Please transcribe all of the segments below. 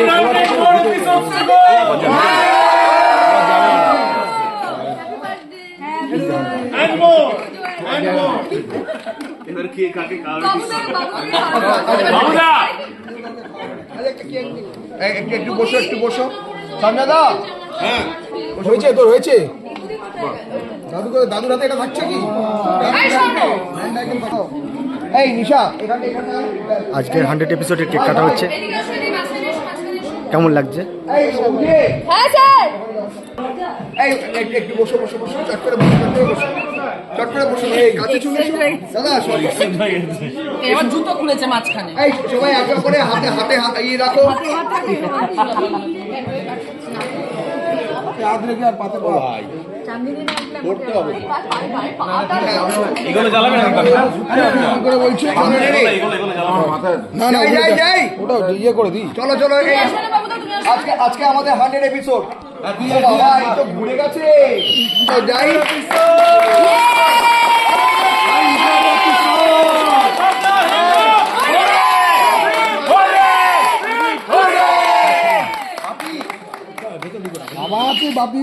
এবার একটু বসো একটু বসো সঞ্জয়দা হয়েছে তোর হয়েছে দাদু দাদুর হাতে এটা থাকছে কি এই নিশা আজকের হান্ড্রেড এপিসোডের কেক কাটা হচ্ছে। কেমন লাগছে? ইয়ে, হ্যাঁ স্যার। এই একটু- একটু বসো বসো বসো। চট করে বসো চট করে বসো। চট করে বসো এই কাছে চলে এসো। দাদা সবাই। এবার জুতো খুলেছে মাঝখানে। এই সবাই একটা করে হাতে হাতে হাত ইয়ে রাখো। হাত রেখে আর পাতে পাওয়া না করে বলছো? চলো ইয়ে আজকে আজকে আমাদের হান্ড্রেড এপিসোড বাবা এই তো ঘুরে গেছে। যাই আবার তুই বাপি।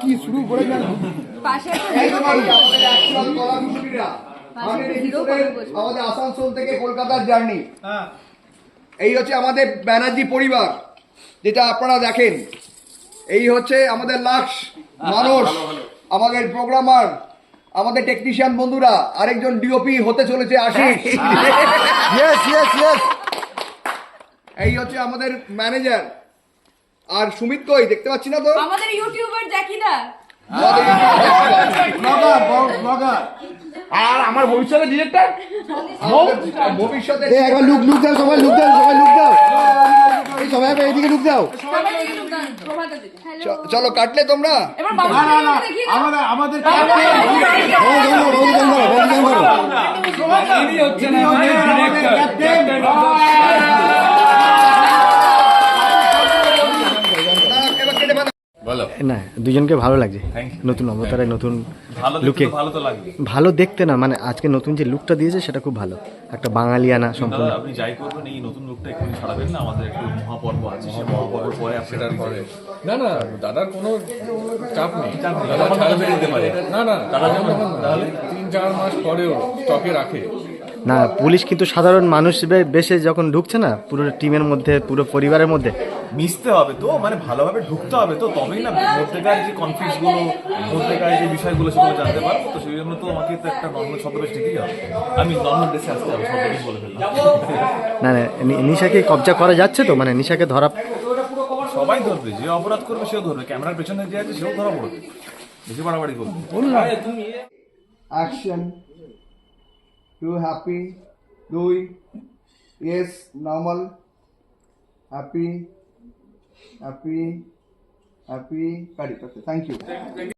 কি শুরু করে গেল আমাদের আসানসোল থেকে কলকাতার জার্নি এই হচ্ছে আমাদের ব্যানার্জি পরিবার যেটা আপনারা দেখেন। এই হচ্ছে আমাদের লাক্স মানুষ আমাদের প্রোগ্রামার আমাদের টেকনিশিয়ান বন্ধুরা আরেকজন ডিওপি হতে চলেছে আশিস এই হচ্ছে আমাদের ম্যানেজার। আর সুমিত কই দেখতে পাচ্ছি না তো? আমাদের ইউটিউবার ব্লগার আর আমার ভবিষ্যতের ডিরেক্টর ভবিষ্যতে একবার লুক লুক দাও সবাই লুক দাও সবাই লুক দাও সবাই একবার এইদিকে লুক দাও চলো কাটলে তোমরা। আমাদের আমাদের না দুজনকে ভালো লাগছে। নতুন অবতারে নতুন লুকে ভালো তো লাগবে। ভালো দেখতে না মানে আজকে নতুন যে লুকটা দিয়েছে সেটা খুব ভালো। একটা বাঙালিয়ানা সম্পূর্ণ। আপনি যাই করবেন এই নতুন লোকটা একটু ছাড়াবেন না আমাদের একটু মহাপর্ব আছে সে মহাপর্বের পরে আপনার পরে না না দাদার কোনো চাপ নেই। দাদা পারে। না না দাদা তিন চার মাস পরেও স্টকে রাখে। না পুলিশ কিন্তু সাধারণ মানুষ বেশে যখন ঢুকছে না পুরো টিমের মধ্যে পুরো পরিবারের মধ্যে মিশতে হবে তো মানে ভালোভাবে ঢুকতে হবে তো তবেই না মধ্যেকার যে কনফ্লিক্টগুলো মধ্যেকার যে বিষয়গুলো সেগুলো জানতে পারব তো সেই জন্য তো আমাকে তো একটা নর্মাল ছদ্মবেশ দিতেই হবে। আমি নর্মাল ড্রেসে আসতে হবে ছদ্মবেশ বলে ফেললাম। না না নি- নিশাকে কবজা করা যাচ্ছে তো? মানে নিশাকে ধরা সবাই ধরবে যে অপরাধ করবে সেও ধরবে ক্যামেরার পেছনে যে আছে সেও ধরা পড়বে বেশি বাড়াবাড়ি করবে অ্যাকশন টু হ্যাপি দুই yes normal happy happy happy curry thank you